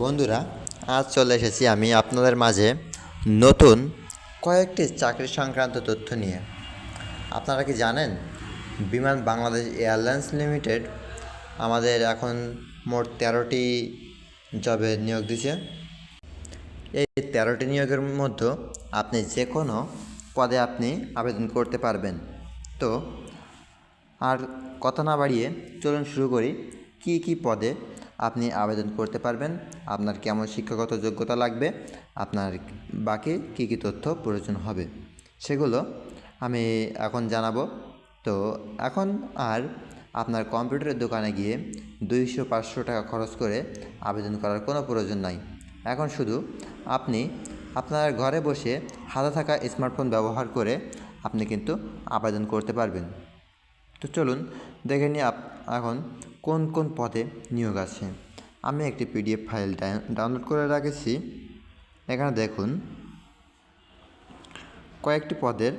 বন্ধুরা, আজ চলে এসেছি আমি আপনাদের মাঝে নতুন কয়েকটি চাকরি সংক্রান্ত তথ্য নিয়ে। আপনারা কি জানেন, বিমান বাংলাদেশ এয়ারলাইন্স লিমিটেড আমাদের এখন মোট তেরোটি জবে নিয়োগ দিছে। এই তেরোটি নিয়োগের মধ্যে আপনি যে কোনো পদে আপনি আবেদন করতে পারবেন। তো, আর কথা না বাড়িয়ে চলুন শুরু করি, কি কি পদে আপনি আবেদন করতে পারবেন। আপনার কেমন শিক্ষাগত যোগ্যতা লাগবে, আপনার বাকি কী কী তথ্য প্রয়োজন হবে সেগুলো আমি এখন জানাব। তো এখন আর আপনার কম্পিউটারের দোকানে গিয়ে দুইশো পাঁচশো টাকা খরচ করে আবেদন করার কোনো প্রয়োজন নাই। এখন শুধু আপনি আপনার ঘরে বসে হাতে থাকা স্মার্টফোন ব্যবহার করে আপনি কিন্তু আবেদন করতে পারবেন। তো চলুন দেখে নিই এখন কোন কোন পদে নিয়োগ আছে? আমি একটি পিডিএফ ফাইল ডাউনলোড করে রাখেছি। এখানে দেখুন, কয়েকটি পদের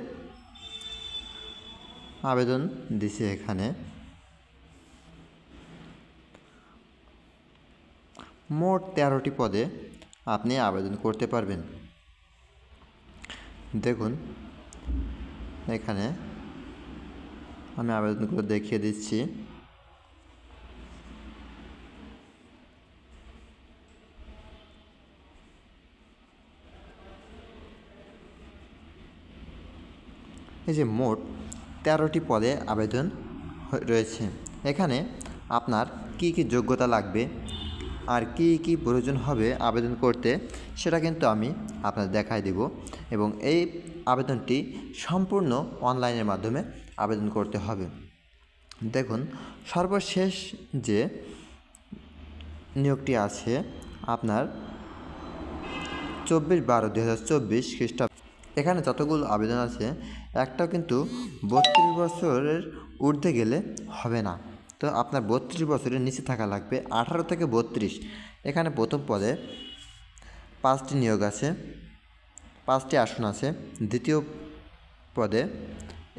আবেদন দিছে এখানে। মোট তেরোটি পদে আপনি আবেদন করতে পারবেন। দেখুন, এখানে আমি আবেদনগুলো দেখিয়ে দিচ্ছি। এই যে মোট তেরোটি পদে আবেদন রয়েছে। এখানে আপনার কি কি যোগ্যতা লাগবে আর কি কি প্রয়োজন হবে আবেদন করতে, সেটা কিন্তু আমি আপনাদের দেখাই দেব এবং এই আবেদনটি সম্পূর্ণ অনলাইনের মাধ্যমে আবেদন করতে হবে। দেখুন, সর্বশেষ যে নিয়োগটি আছে, আপনার চব্বিশ বারো দু হাজার চব্বিশ খ্রিস্টাব্দ এখানে যতগুলো আবেদন আছে, একটাও কিন্তু বত্রিশ বছরের ঊর্ধ্বে গেলে হবে না। তো আপনার বত্রিশ বছরের নিচে থাকা লাগবে আঠারো থেকে বত্রিশ। এখানে প্রথম পদে পাঁচটি নিয়োগ আছে, পাঁচটি আসন আছে, দ্বিতীয় পদে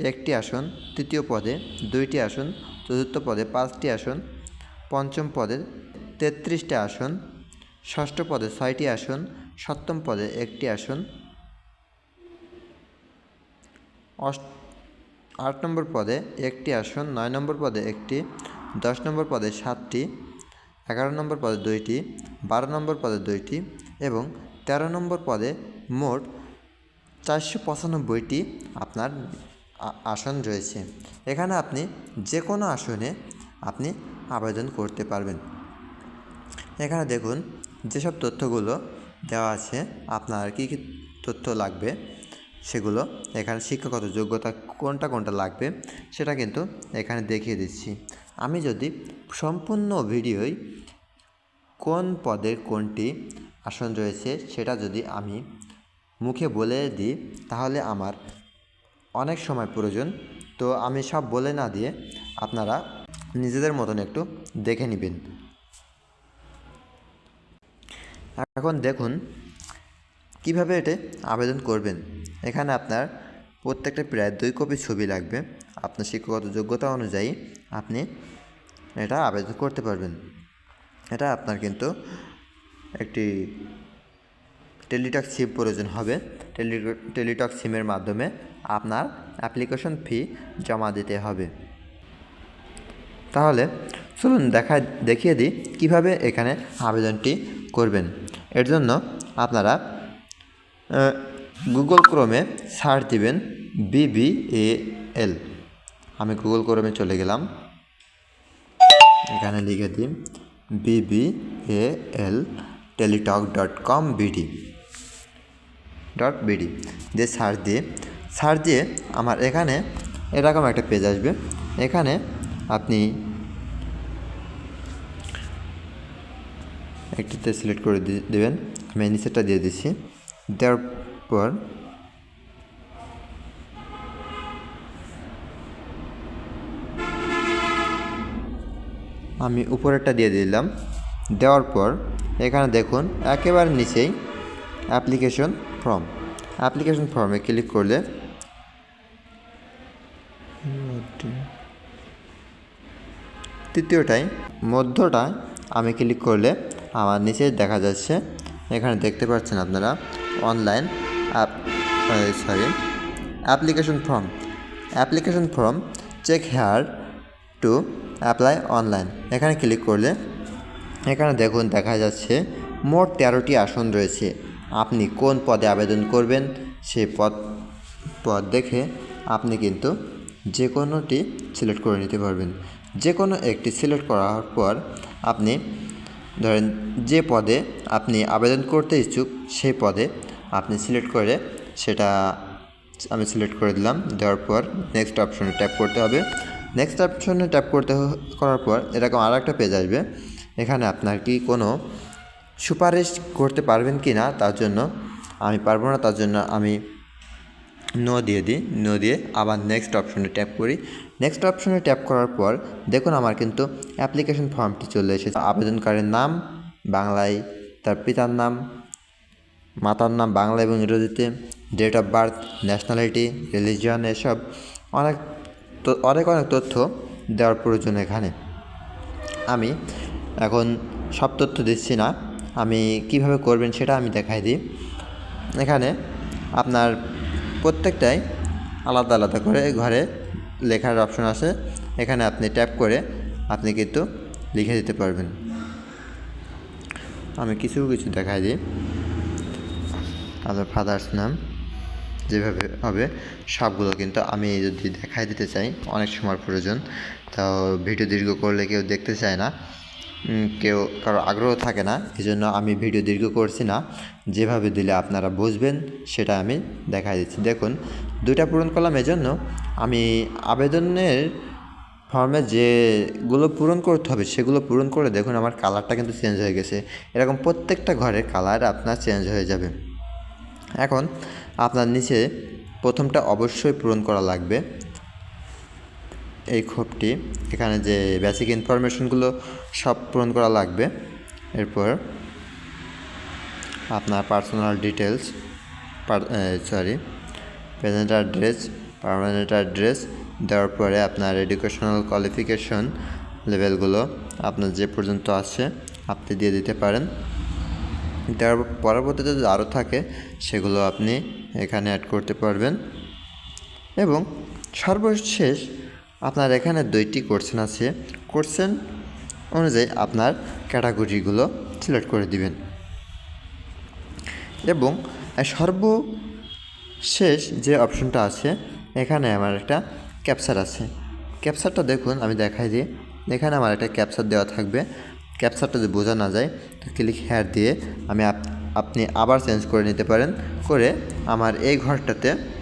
একটি আসন, তৃতীয় পদে দুইটি আসন, চতুর্থ পদে পাঁচটি আসন, পঞ্চম পদে তেত্রিশটি আসন, ষষ্ঠ পদে ছয়টি আসন, সপ্তম পদে একটি আসন আট নম্বর পদে একটি আসন, নয় নম্বর পদে একটি, দশ নম্বর পদে সাতটি, এগারো নম্বর পদে দুইটি, বারো নম্বর পদে দুইটি এবং তেরো নম্বর পদে মোট চারশো পঁচানব্বইটি আপনার আসন রয়েছে। এখানে আপনি যে কোনো আসনে আপনি আবেদন করতে পারবেন। এখানে দেখুন, যেসব তথ্যগুলো দেওয়া আছে, আপনার কী কী তথ্য লাগবে? সেগুলো এখানে শিক্ষাগত যোগ্যতা কোনটা কোনটা লাগবে সেটা কিন্তু এখানে দেখিয়ে দিচ্ছি। আমি যদি সম্পূর্ণ ভিডিওই কোন পদের কোনটি আসন রয়েছে সেটা যদি আমি মুখে বলে দিই তাহলে আমার অনেক সময় প্রয়োজন। তো আমি সব বলে না দিয়ে আপনারা নিজেদের মতন একটু দেখে নেবেন। এখন দেখুন কীভাবে এটা আবেদন করবেন? এখানে আপনার প্রত্যেকটা প্রায় দুই কপি ছবি লাগবে। আপনার শিক্ষাগত যোগ্যতা অনুযায়ী আপনি এটা আবেদন করতে পারবেন। এটা আপনার কিন্তু একটি টেলিটক সিম প্রয়োজন হবে। টেলি, টেলিটক সিমের মাধ্যমে আপনার অ্যাপ্লিকেশন ফি জমা দিতে হবে। তাহলে চলুন দেখা দেখিয়ে দিই কীভাবে এখানে আবেদনটি করবেন। এর জন্য আপনারা গুগল ক্রোমে সার্চ দিবেন বিবিএল আমি গুগল ক্রোমে চলে গেলাম। এখানে লিখে দিন BBL Teletalk dot com BD dot BD দিয়ে সার্চ দিয়ে সার্চ দিয়ে আমার এখানে এরকম একটা পেজ আসবে। এখানে আপনি একটিতে সিলেক্ট করে দেবেন। আমি এই নিচেরটা দিয়ে দিচ্ছি পর আমি উপরেরটা দিয়ে দিলাম। দেওয়ার পর এখানে দেখুন, একেবারে নিচেই অ্যাপ্লিকেশন ফর্ম অ্যাপ্লিকেশন ফর্মে ক্লিক করলে তৃতীয়টায়, মধ্যটায় আমি ক্লিক করলে আমার নিচে দেখা যাচ্ছে। এখানে দেখতে পাচ্ছেন আপনারা online app sorry application form application form check here to apply online এখানে ক্লিক করলে এখানে দেখুন দেখা যাচ্ছে মোট তেরোটি আসন রয়েছে। আপনি কোন পদে আবেদন করবেন? সেই পদ পদ দেখে আপনি কিন্তু যে কোনোটি সিলেক্ট করে নিতে পারবেন। যে কোনো একটি সিলেক্ট করার পর আপনি ধরেন যে পদে আপনি আবেদন করতে ইচ্ছুক, সেই পদে আপনি সিলেক্ট করে সেটা আমি সিলেক্ট করে দিলাম। দেওয়ার পর নেক্সট অপশনে ট্যাপ করতে হবে। নেক্সট অপশনে ট্যাপ করতে করার পর এরকম আর একটা পেজ আসবে। এখানে আপনার কি কোনো সুপারিশ করতে পারবেন কি না তার জন্য আমি পারব না, তার জন্য আমি নো দিয়ে দিই নো দিয়ে আবার নেক্সট অপশনে ট্যাপ করি। নেক্সট অপশনে ট্যাপ করার পর দেখুন আমার কিন্তু অ্যাপ্লিকেশন ফর্মটি চলে এসেছে। আবেদনকারীর নাম, বাংলায় তার পিতার নাম, মাতার নাম বাংলা এবং ইংরেজিতে date of birth nationality religion এসব অনেক অনেক অনেক তথ্য দেওয়ার প্রয়োজন এখানে। আমি এখন সব তথ্য দিচ্ছি না। আমি কীভাবে করবেন সেটা আমি দেখাই দিই। এখানে আপনার প্রত্যেকটাই আলাদা আলাদা করে ঘরে লেখার অপশন আছে। এখানে আপনি ট্যাপ করে আপনি কিন্তু লিখে দিতে পারবেন। আমি কিছু কিছু দেখাই দিই। আপনার ফাদার্স নাম যেভাবে হবে, সবগুলো কিন্তু আমি যদি দেখাই দিতে চাই, অনেক সময় প্রয়োজন। তাও ভিডিও দীর্ঘ করলে কেউ দেখতে চায় না। কেউ কারও আগ্রহ থাকে না এই জন্য আমি ভিডিও দীর্ঘ করছি না। যেভাবে দিলে আপনারা বুঝবেন, সেটা আমি দেখাই দিচ্ছি। দেখুন, দুইটা পূরণ করলাম এজন্য আমি আবেদনের ফর্মে যেগুলো পূরণ করতে হবে, সেগুলো পূরণ করে দেখুন আমার কালারটা কিন্তু চেঞ্জ হয়ে গেছে। এরকম প্রত্যেকটা ঘরের কালার আপনার চেঞ্জ হয়ে যাবে। এখন আপনার নিচে প্রথমটা অবশ্যই পূরণ করা লাগবে। এই খোপটি এখানে যে বেসিক ইনফরমেশনগুলো সব পূরণ করা লাগবে। এরপর আপনার personal details sorry present address permanent address দেওয়ার পরে আপনার এডুকেশনাল কোয়ালিফিকেশন লেভেলগুলো আপনার যে পর্যন্ত আছে আপনি দিয়ে দিতে পারেন। দেওয়ার পরবর্তীতে যদি আরও থাকে, সেগুলো আপনি এখানে অ্যাড করতে পারবেন। এবং সর্বশেষ আপনার এখানে দুইটি কোশ্চেন আছে। কোশ্চেন অনুযায়ী আপনার ক্যাটাগরিগুলো সিলেক্ট করে দিবেন। এবং সর্বশেষ যে অপশনটা আছে, এখানে আমার একটা ক্যাপচার আছে। ক্যাপচারটা দেখুন, আমি দেখাই দিই। এখানে আমার একটা ক্যাপচার দেওয়া থাকবে। ক্যাপচারটা যদি বোঝা না যায়, তো ক্লিক হেয়ার দিয়ে আমি আপ- আপনি আবার চেঞ্জ করে নিতে পারেন। করে আমার এই ঘরটাতে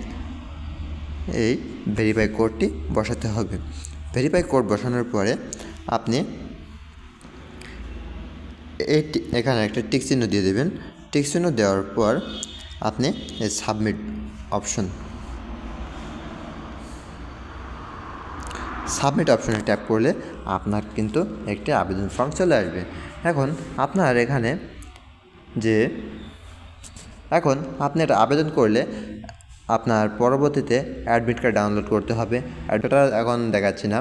এই ভেরিফাই কোডটি বসাতে হবে। ভেরিফাই কোড বসানোর পরে আপনি এই এখানে একটা টিক চিহ্ন দিয়ে দেবেন। টিক চিহ্ন দেওয়ার পর আপনি এই সাবমিট অপশন সাবমিট অপশনে ট্যাপ করলে আপনার কিন্তু একটি আবেদন ফর্ম চলে আসবে। এখন আপনার এখানে যে এখন আপনি এটা আবেদন করলে আপনার পরবর্তীতে অ্যাডমিট কার্ড ডাউনলোড করতে হবে। অ্যাডটা এখন দেখাচ্ছি না।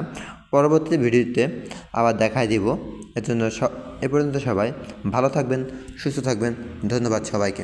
পরবর্তী ভিডিওতে আবার দেখাই দিব। এর জন্য এ পর্যন্ত সবাই ভালো থাকবেন, সুস্থ থাকবেন। ধন্যবাদ সবাইকে।